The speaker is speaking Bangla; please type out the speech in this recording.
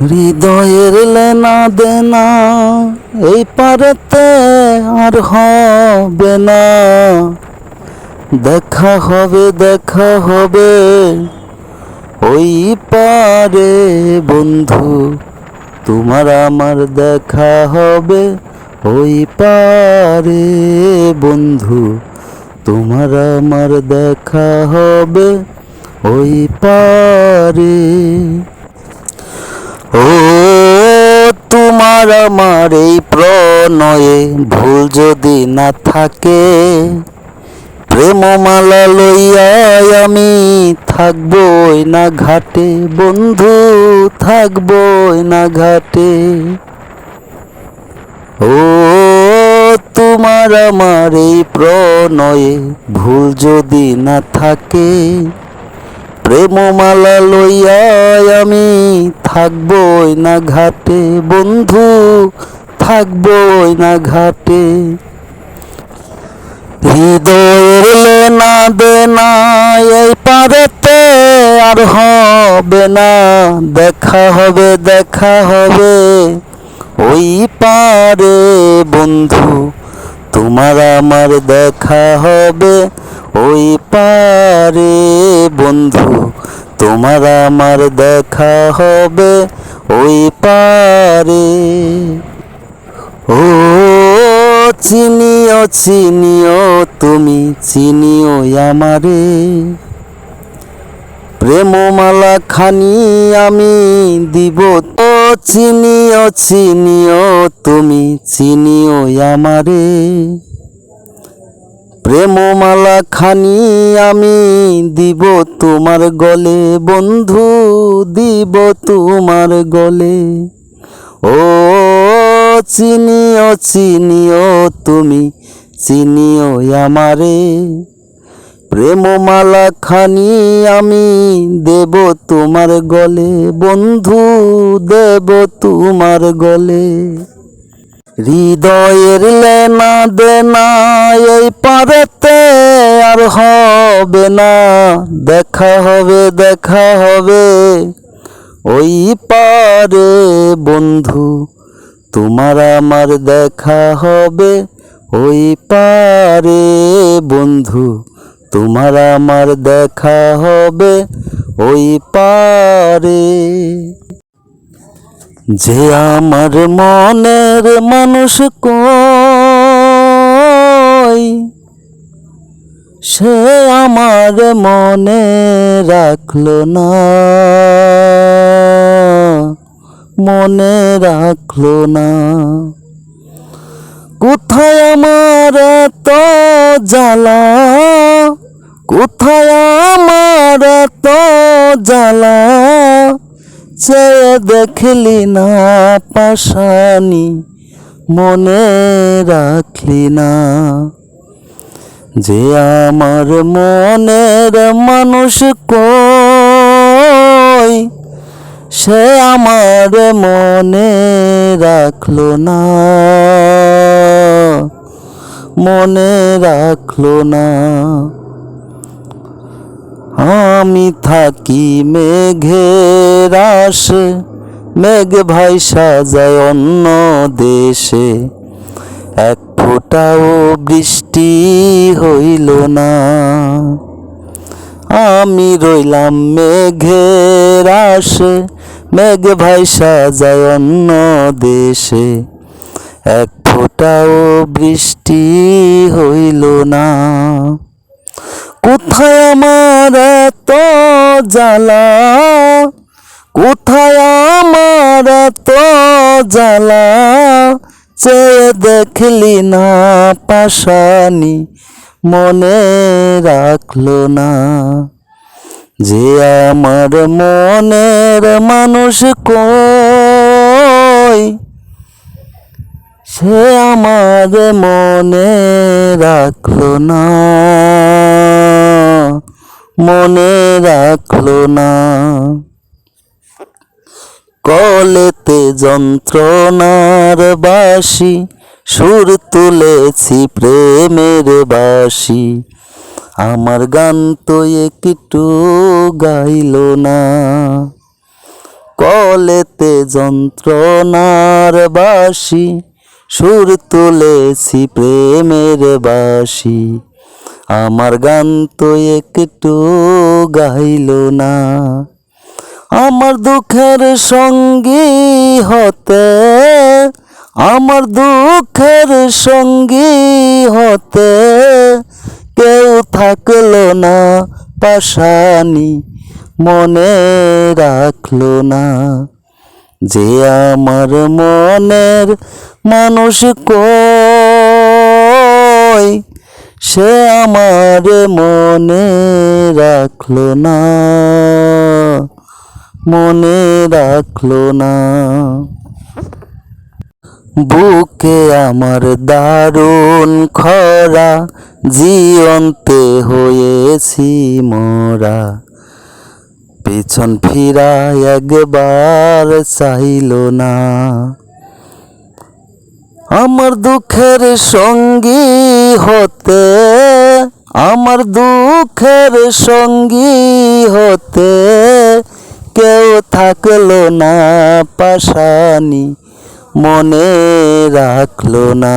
হৃদয়ের লেনা দেনা এই পারেতে আর হবে না। দেখা হবে দেখা হবে, ওই পারে বন্ধু, তোমার আমার দেখা হবে, ওই পারে বন্ধু, তোমার আমার দেখা হবে, ওই পারে। ও তোমার আমার এই প্রণয়ে ভুল যদি না থাকে, প্রেমমালা লইয়া আমি থাকবই না ঘাটে, বন্ধু থাকবই না ঘাটে। ও তোমার আমার এই প্রণয়ে ভুল যদি না থাকে, প্রেমমালা লইয়া আমি থাকবই না ঘাটে বন্ধু, থাকবই না ঘাটে হৃদয়ের লেনা দেনা এই পারেতে আর হবে না। দেখা হবে দেখা হবে। ওই পারে বন্ধু, তোমার আমার দেখা হবে। ওই পারে বন্ধু তোমার আমার দেখা হবে ওই পারে। ও চিনিও চিনিও তুমি, চিনিও আমারে। প্রেমমালা খানি আমি দিব। তো চিনিও চিনিও তুমি, চিনিও আমারে। প্রেমমালা খানি আমি দিব তোমার গলে, বন্ধু দিব তোমার গলে। ও চিনিও চিনিও তুমি, চিনিও আমারে। প্রেমমালা খানি আমি দেব তোমার গলে, বন্ধু দেব তোমার গলে। হৃদয়ের লেনা দেনা এই পারেতে আর হবে না। দেখা হবে দেখা হবে। ওই পারে বন্ধু, তোমার আমার দেখা হবে। ওই পারে বন্ধু, তোমার আমার দেখা হবে। ওই পারে যে আমার মনের মানুষ কই? সে আমার মনে রাখল না। মনে রাখল না। কোথায় আমার তো জ্বালা? কোথায় আমার তো জ্বালা? চেয়ে দেখলি না পাশানি, মনে রাখলি না। যে আমার মনের মানুষ কই, সে আমার মনে রাখল না। মনে রাখল না। আমি থাকি মেঘের আসে মেঘ ভাই সাজায় অন্য দেশে। এক ফোঁটাও বৃষ্টি হইল না। আমি রইলাম মেঘের আসে মেঘ ভাই সাজায় অন্য দেশে। এক ফোঁটাও বৃষ্টি হইল না। কোথায় আমার এত জ্বালা? কোথায় আমার এত জ্বালা? চেয়ে দেখলি না পাশানি, মনে রাখল না। যে আমার মনের মানুষ কই? সে আমার মনে রাখল না। মনে রাখল না। কলেতে যন্ত্রণার বাসি, সুর তুলেছি প্রেমের বাসি। আমার গান তো একটু গাইল না। কলেতে যন্ত্রণার বাসি, সুর তুলেছি প্রেমের বাসি। আমার গান তো একটু গাইল না। আমার দুঃখের সঙ্গী হতে, আমার দুঃখের সঙ্গী হতে কেউ থাকল না, পাশানি মনে রাখল না। যে আমার মনের মানুষ কই সে আমার মনে রাখল না, মনে রাখল না। বুকে আমার দারুণ খরা জিয়ন্তে হয়েছি মোরা। পেছন ফিরা একবার চাইল না। আমার দুঃখের সঙ্গী হতে আমার দুঃখের সঙ্গী হতে কেউ থাকল না পাশানি মনে রাখল না।